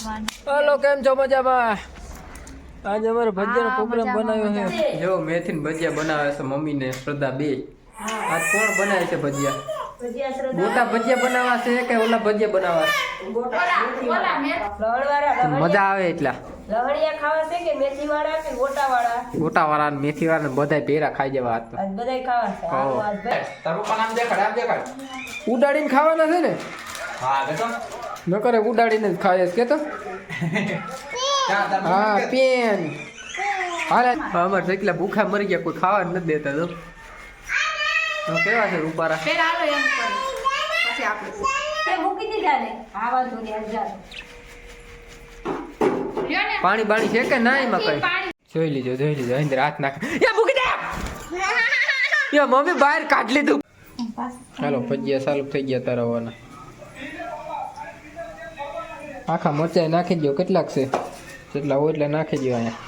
હાલો કેમ છો? મજામાં? આજે અમારે ભજીયાનો પ્રોગ્રામ બનાવ્યો છે. જો મેથી ને ભજીયા બનાવે છે મમ્મી ને શ્રદ્ધા બે. આજ કોણ બનાવે છે ભજીયા? મોટા ભજીયા બનાવવા છે કે ઓલા ભજીયા બનાવવા છે? મજા આવે એટલા. લવણિયા ખાવા છે કે મેથી વાળા કે ગોટા વાળા ગોટા વાળા ને મેથી વાળા ને બધા ભેરા ખાઈ જવા આજ બધાય ખાવા છે. હા. આવો આજ ભાઈ. તારું પણ આમ દેખાડ આમ દેખાડ. ઉડાડીને ખાવાના છે ને? હા ન કરે ઉડાડીને જ ખાય કે તો હા પેન. હાલે. અમારે એટલા એકલા ભૂખા મરી ગયા કોઈ ખાવા નથી દેતા તો તો કેવા છે રૂપારા? ફેર હાલો એમ કર પછી આપણે તે મૂકી દીધા ને. આ વાંધો નહીં હાલ જા. લ્યો ને. પાણી બાણી છે કે ના એમાં કઈ? જોઈ લીજો જોઈ લીજો અંદર હાથ નાખ. યા મૂકી દે! યા મમ્મી બહાર કાઢ લીધું. હાલો ભજીયા ચાલુ થઈ ગયા તરવાના આખા મરચાઈ નાખી દો કેટલાક છે? જેટલા હોય એટલે નાખી દો અહીંયા.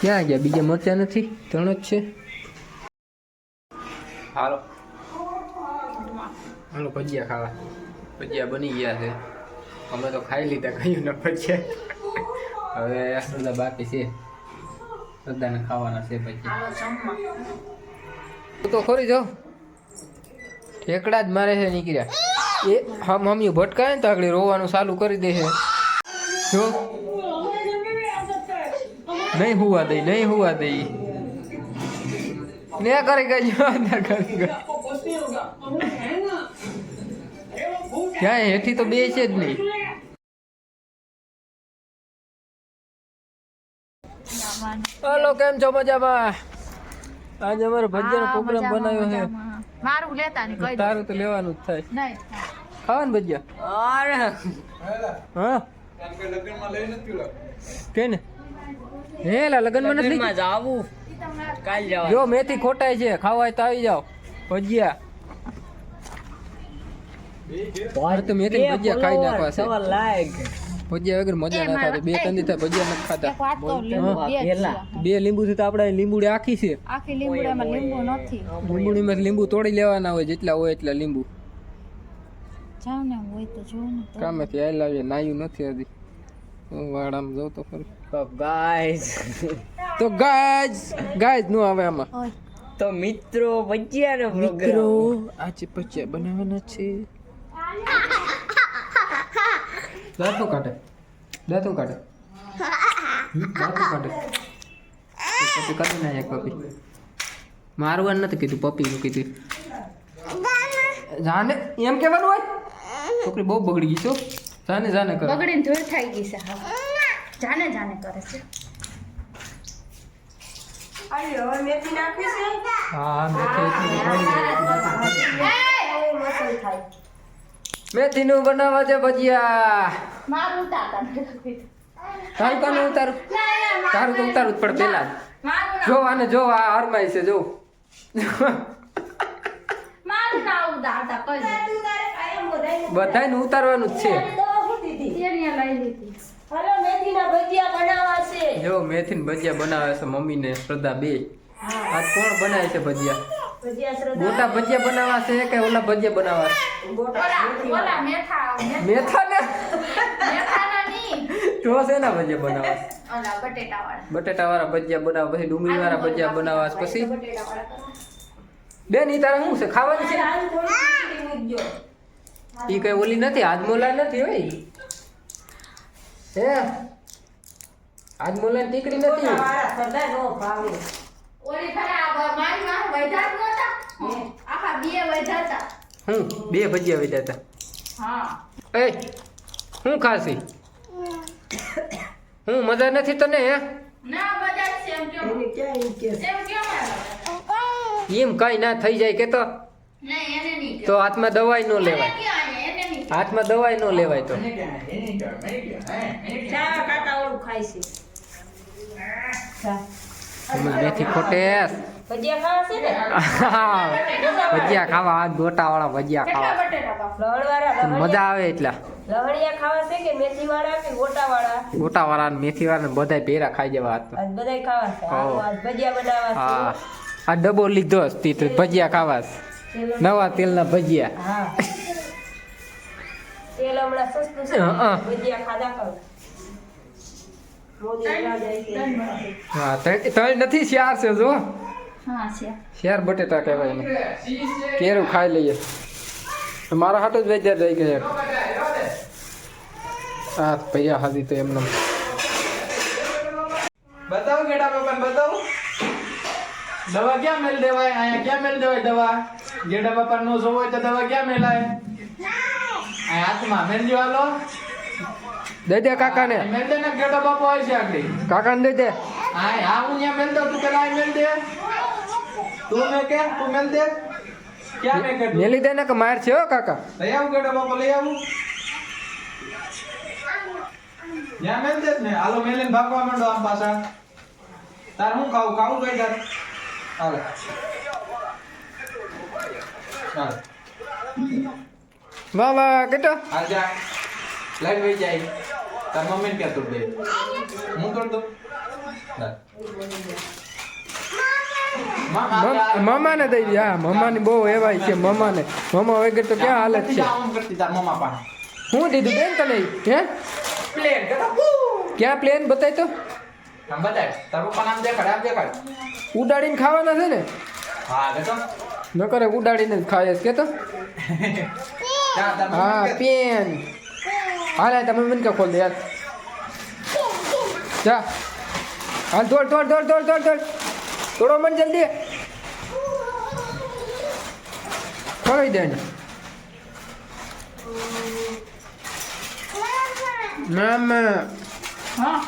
ક્યાં ગયા? બીજા મરચા નથી? ત્રણ જ છે? હાલો. હાલો ભજીયા ખાવા. ભજીયા બની ગયા છે. અમે તો ખાઈ લીધા કયું ને ભજીયા. હવે બધા બાકી છે. બધાને ખાવાના છે પછી તું તો ખોરી જાઓ ઠેકડા જ મારે છે નીકળ્યા. એ હા મમ્મી ભટકાય ને તો આગળ રોવાનું ચાલુ કરી દે છે. જો. નહીં હુવા દઈ નહીં હુવા દઈ. ને કરી ગઈ ના કરી ગઈ. ક્યાંય હેઠી તો બે છે જ નહીં. હાલો કેમ છો મજામાં? આજે અમારો ભજીયાનો પ્રોગ્રામ બનાવ્યો છે. મારું લેતા નહીં તારું તો લેવાનું જ થાય. નહીં ખાવાનું ભજીયા અરે. હા? કેને? લઈ નથી ઓલા કે ને હે લા લગનમાં નથી જાવું. કાલ જવા જો મેથી ખોટાય છે. ખાવા તો આવી જાવ ભજીયા. બાર તો મેથી ભજીયા ખાઈ નાખવા છે. ભજીયા વગર મજા ના થાય. બે ત્રણ દિવસ ભજીયા નથી ખાતા. બે લીંબુ થી તો આપણે લીંબુડી આખી છે. આખી લીંબુડામાં લીંબુ નથી. લીંબુડીમાં લીંબુ તોડી લેવાના હોય જેટલા હોય એટલા લીંબુ. જાવ ને હોય તો જોઉં ને કામેથી આઈ લાવીએ નાયું નથી હજી. હું વાડામાં જાઉં તો ખરી ગાઈઝ તો ગાઈઝ ગાઈઝનું આવે આમાં. તો મિત્રો ભજીયાનો મિત્રો આજે પચ્યા બનાવવાના છે. દાંતું કાઢે? દાંતું કાઢે? દાંતું કાઢે? પપ્પી કાઢી ના એક પપ્પી. મારવાનું નથી કીધું પપ્પીનું કીધું. જાને એમ કહેવાનું હોય? છોકરી બહુ બગડી ગઈ છો જાને જાને કરે. બગડીને ધૂળ થઈ ગઈ છે હવે. જાને જાને કરે છે. મેથી મેથીનું બનાવવા છે ભજીયા. મારું ઉતારતા તારું ઉતારું? ના, ના, તારું તો ઉતારું જ પડે પેલા જો આને જો આ હરમાય છે જો. મારું ના ઉતારતા કઈ. બધાને ઉતારવાનું જ છે. દવા ફૂટી હતી તેને લઈ લીધી હાલો મેથીના ભજીયા બનાવવા છે. જો મેથી ને ભજીયા બનાવે છે મમ્મી ને શ્રદ્ધા બે. આજ કોણ બનાવે છે ભજીયા? ગોટા મોટા ભજીયા બનાવવા છે કે ઓલા ભજીયા બનાવવા છે? મેથી ને તો ભજીયા બનાવવા બટેટા વાળા ભજીયા બનાવવા પછી ડુંગળી વાળા ભજીયા બનાવવા પછી? બેન ઈ તારે શું છે? ખાવાની છે? ઈ કઈ ઓલી નથી હાજમોલા નથી હોય? હે? હાજમોલા ટીકડી નથી? મારા સદા નો ભાવે. ઓલી ખરા મારી માં વૈધા જ નહોતા આખા બે હું બે ભજીયા વેચ્યા હતા એ હું ખાસી હું મજા નથી તને હે? ના મજા છે એમ કઈ ના થઈ જાય કે તો? તો હાથમાં દવાઈ ન લેવાય. હાથમાં દવાઈ ન લેવાય તો. કાકા ખાય છે. મેથી ખોટેસ ભજીયા ખાવા હાથ ને? ભજીયા ખાવા ગોટા વાળા ભજીયા ખાવા. મજા આવે એટલા. લવણિયા ખાવા છે કે મેથી વાળા કે ગોટા વાળા ને મેથી વાળા બધા ભેરા ખાઈ જવા આ ડબો લીધો તી ભજીયા ખાવા નવા તેલના ભજીયા. હા. તેલ હમણાં સસ્તું છે. ભજીયા ખાધા. હા નથી શિયાર છે જો. હા શિયાર બટેટા કહેવાય એને. કેરું ખાઈ લઈએ. મારા હાટો જ વૈદ્ય રહી ગયા હા પૈયા હાજી તો એમને. બતાવો ગેડા બાપા બતાવો. દવા ક્યાં મેલ દેવાય? અહીંયા ક્યાં મેલ દેવાય દવા? ગેડા બાપા નો જોવો હોય તો દવા ક્યાં મેલાય? દઈ દે કાકાને. મેલ દે ને ગેડા બાપા હોય છે આગળ. કાકાને દઈ દે. હા હા હું ત્યાં મેલ દઉં તું પેલા મેલ દે? તું મેં કે તું મેલ દે? ક્યાં મેં કે મેલી દે ને કે માર છે હો કાકા. લઈ આવું ગેડા બાપો લઈ આવું. ત્યાં મેલ દે ને. હાલો મેલીને ભાગવા માંડો આમ પાછા. તાર હું ખાવું ખાવું કઈ તાર. હાલે. ચાલ વાહ વાહ કેટો? આ જા. લાઈટ વહી જાય. તાર મમ્મીને ક્યાં તોડ દે હું તોડ દઉં મામા, આ દઈ દે. હા મમ્માની બહુ એવાય છે મમ્માને. મમ્મા વગર તો ક્યાં હાલત છે? હું દીધું બેન તને? હે? પ્લેન ક્યાં પ્લેન બતાય તો? ઉડાડીને ખાવાના છે ને? હા કહેતો ન કરે ઉડાડીને જ ખાય કે તો જા તાર હા મમ્મી કે પેન હાલ તમે મને કે ખોલ દે યાર જા હાલ દોડ દોડ દોડ દોડ દોડ દોડ થોડો મન જલ્દી ખોઈ દે ને મામા હા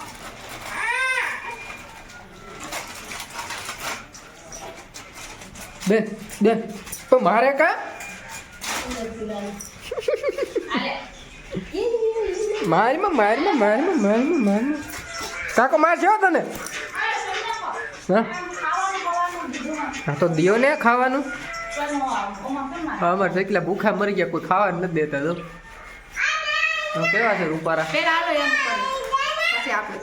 બે બે તો મારે કા મારમાં મારમાં મારમાં મારમાં મારમાં. કાકો માર છે તને? હા? હા તો દિયો ને ખાવાનું. હા અમારે તો એકલા ભૂખા મરી ગયા કોઈ ખાવા જ નથી દેતા તો. તો કેવા છે રૂપારા? પેલા હાલો એમ કરો. પછી આપણે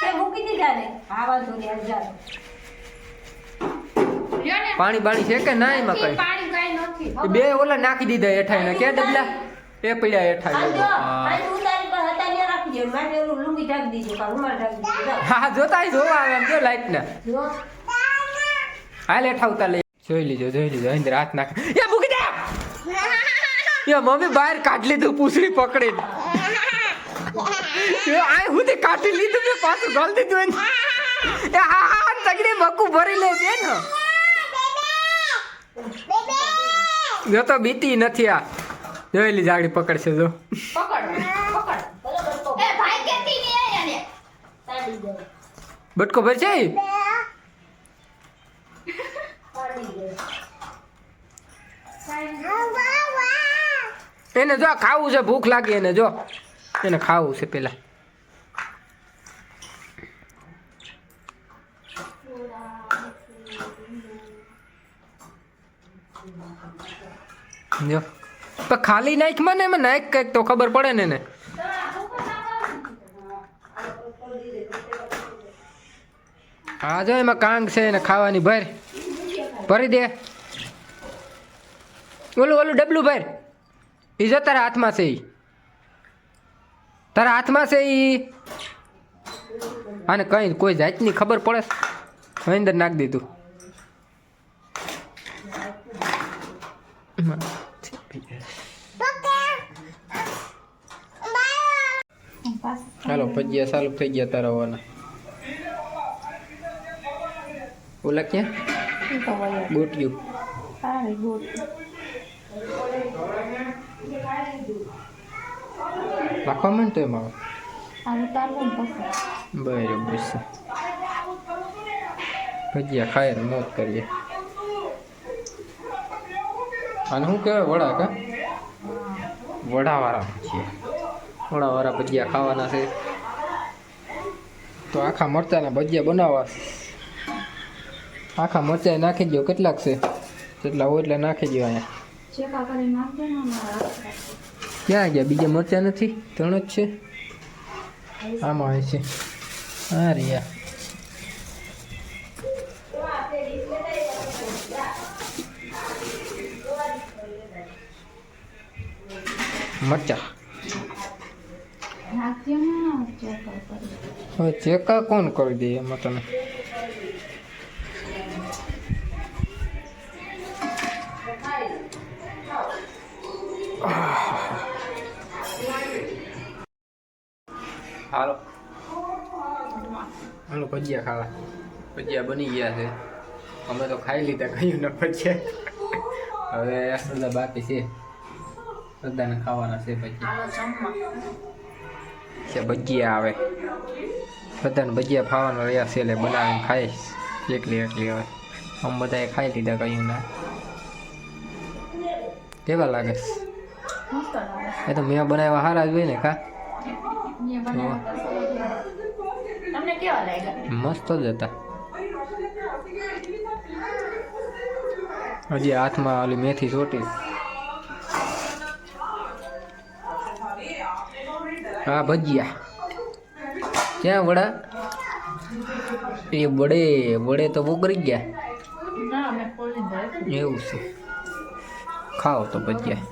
તે મૂકી દીધા ને. હા વાંધો નહીં હાલ જાઓ. લ્યો ને. પાણી બાણી છે કે ના એમાં કઈ? પાણી કાંઈ નથી. એ બે ઓલા નાખી દીધા હેઠાઈ કે ડબલા? એ પીડા હેઠા હા. જોતા જોવા આવે એમ જો લાઈટ ને હાલ હેઠા ઉતાર લઈ. જોઈ લીધો જોઈ લીધો અંદર હાથ નાખ. એ મૂકી દે! એ મમ્મી બહાર કાઢ લીધું પૂછડી પકડીને. આય હું તે કાઢી લીધું મેં પાછું ગાલ દીધું એને? એ હા હા તગડી બકુ ભરી લે જો તો બીતી નથી આ. લીધી આગળ પકડશે જો બટકો ભરશે? એને જો ખાવું છે, ભૂખ લાગી એને જો. એને ખાવું છે પેલા. જો. પણ ખાલી નાખ મને એમાં નાખ કંઈક તો ખબર પડે ને એને. હા, જો એમાં કાંગ છે એને ખાવાની, ભર. ભરી દે. ઓલું ઓલું ડબલું ભર. એ જો તારા હાથમાં છે એ તારા હાથમાં છે એ આને કઈ કોઈ જાતની ખબર પડે? અંદર નાખ દીધું. હાલો ભજીયા ચાલુ થઈ ગયા તારા હોવાના ઓલા ક્યાં ગોટ્યું રાખવા માંડ તો એમાં બરાબર છે ભજીયા ખાય મોત કરીએ અને શું કહેવાય વડા કા વડાવાળા ભજીયા વડાવાળા ભજીયા ખાવાના છે. તો આખા મરચાના ભજીયા બનાવવા. આખા મરચાં નાખી દો કેટલાક છે? જેટલા હોય એટલા નાખી દો અહીંયા. ક્યાં ગયા? બીજા મરચાં નથી? ત્રણ જ છે? આમાં હોય છે. હા રિયા મરચા. હવે ચેકા કોણ કરી દે એમાં તને? હાલો. હાલો ભજીયા ખાવા. ભજીયા બની ગયા છે. અમે તો ખાઈ લીધા કહ્યું ને ભજીયા. હવે બધા બાકી છે. બધાને ખાવાના છે ભજીયા. છે ભજીયા આવે. બધાને ભજીયા ખાવાના રહ્યા છે એટલે બનાવીને ખાઈશ એકલી એકલી હવે આમ બધાએ ખાઈ લીધા કયું ના કેવા લાગે? એ તો મેં બનાવ્યા સારા જ હોય ને કા મસ્ત જ હતા. હજી હાથમાં ઓલી મેથી ચોટી. હા, ભજીયા. ક્યાં વડા? એ વડે વડે તો બગડી ગયા. એવું છે. ખાઓ તો ભજીયા.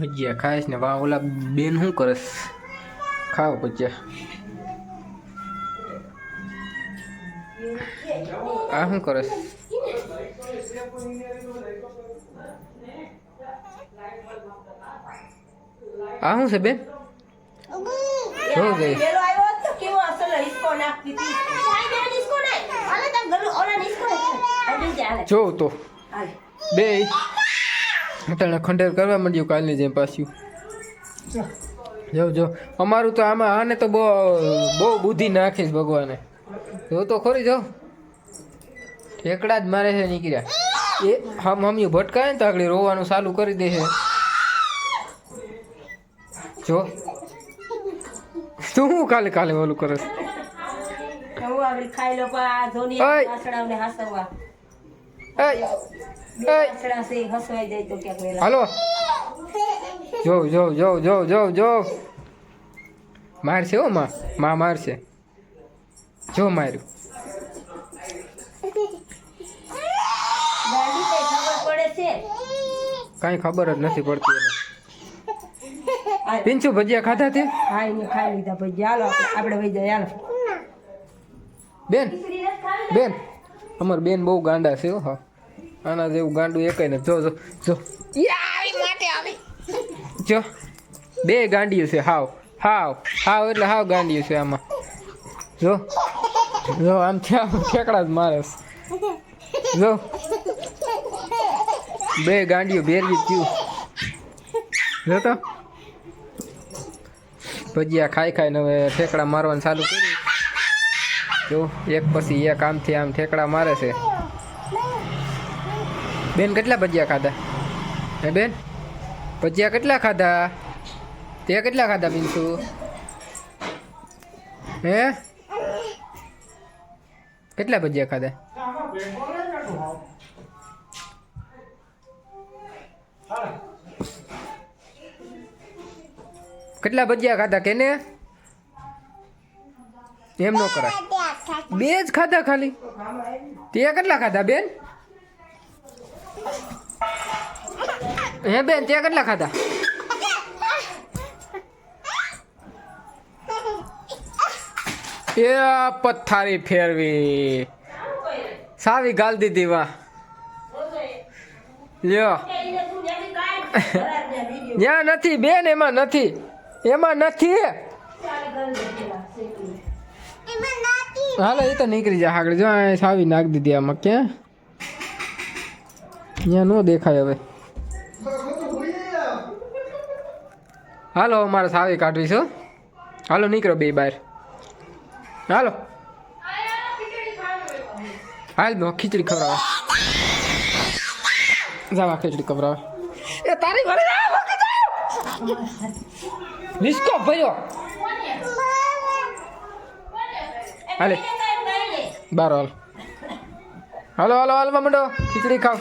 ભજીયા ખાઈશ ને, વા, ઓલા બેન શું કરસ ખાઓ ભજીયા. આ શું કરસ આ શું છે બેન શું છે પેલો આવ્યો હોત તો કેવો અસલ હિસકો નાખતી હતી. આય બેન હિસકો નાખ. હાલે તાર ઘરનું ઓલા શું છે બેન? શું હાલે. જોઉં તો. બે. તને ખંડેર કરવા માંડ્યું કાલની જેમ પાછું. જો. જો અમારું તો આમાં આને તો બહુ બહુ બુદ્ધિ નાખીશ ભગવાને. જો તો ખોરી જો. ઠેકડા જ મારે છે નીકળ્યા. એ હમ હમ્યું ભટકાય ને તો આગળ રોવાનું ચાલુ કરી દે છે. જો તું શું કાલે કાલે ઓલું કરે છે? હું આગળ ખાઈ લો પણ આ ધોની ઓય. વાસણાઓને હાસવવા. એય, બે એય. વાસણા છે, હસવાઈ જાય તો ક્યાંક વહેલા. હાલો જો જો જો જો જો જો મારશે હો માં માં મારશે જો માર્યું કઈ ખબર જ નથી પડતી. પિંચુ ભજીયા ખાધા તે? હા એને ખાઈ લીધા ભજીયા હાલો આપણે વહી જાય. હાલો. બેન બેન અમાર બેન બહુ ગાંડા છે હો. હા આના જેવું ગાંડું એકાય ને જો જો જો. જો બે ગાંડિયું છે. હાવ હાવ હાવ એટલે હાવ ગાંડિયું છે આમાં. જો જો આમ ત્યાં ઠેકડા જ મારે જો બે ગાંડિયું ભેરવી થયું જો તો ભજીયા ખાઈ ખાઈને હવે ઠેકડા મારવાનું ચાલુ કર્યું. જો, એક પછી એક આમથી આમ ઠેકડા મારે છે. બેન, કેટલા ભજીયા ખાધા? હે બેન? ભજીયા કેટલા ખાધા? તે કેટલા ખાધા, બિનસુ? હે? કેટલા ભજીયા ખાધા? કેટલા ભજીયા ખાધા કેને એમ ન કરાય. બે જ ખાધા ખાલી. તે કેટલા ખાધા બેન? હે બેન તે કેટલા ખાધા? એ પથારી ફેરવી. સાવી ગાલ દીધી વાહ. લ્યો. જ્યાં નથી બેન એમાં નથી. એમાં નથી. હાલો એ તો નીકળી જાય આગળ. જો સાવી નાખી દીધી આમાં ક્યાં? ત્યાં નો દેખાય હવે. હાલો મારે સાવી કાઢવી છે હાલો નીકળો બે બહાર હાલો. હાલ નો ખીચડી ખવડાવે. જવા ખીચડી ખવડાવે. એ તારી ઘરે નિસ્કો ભર્યો હાલે બારો હાલ હાલો હાલો હાલવા માંડો ખીચડી ખાવ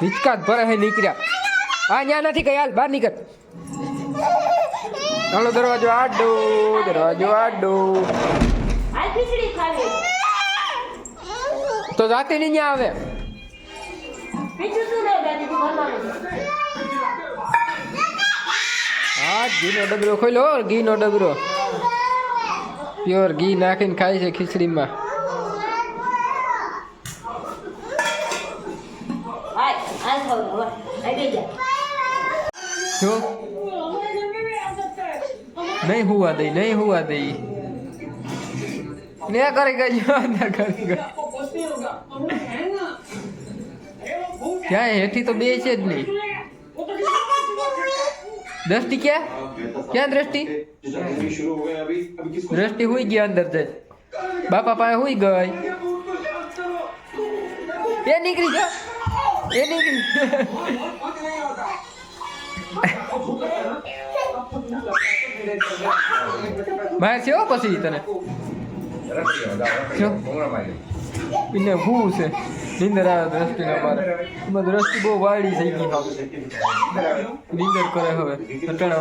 હિચકા જ ભરે હે નીકળ્યા હા ત્યાં નથી કઈ હાલ બહાર નીકળ હાલો દરવાજો આડો દરવાજો આડો તો જાતે નહીં આવે બીજું શું નહીં દાદી તું ઘરમાં રહેજે. ઘીનો ડબરો ખોલ્યો હો, ઘીનો ડબરો. પ્યોર ઘી નાખીને ખાય છે ખીચડીમાં. જા. નહીં હુવા દઈ નહીં હુવા દઈ. ને કરી ગઈ ના કરી ગઈ. ક્યાં હેઠી તો બે છે જ નહીં. દ્રષ્ટિ ક્યાં ક્યાં દ્રષ્ટિ शुरू हो गए अभी अभी किसको દ્રષ્ટિ હુઈ ગઈ અંદર જઈ બાપા પાસે હુઈ ગઈ એ નીકળી જા એ નીકળી માર છે હો પછી તને જો એને હું છે નીંદર આવે દ્રષ્ટિના પાર એમાં દ્રષ્ટિ બહુ વાળી થઈ ગઈ હવે નીંદર કરે હવે. અટણ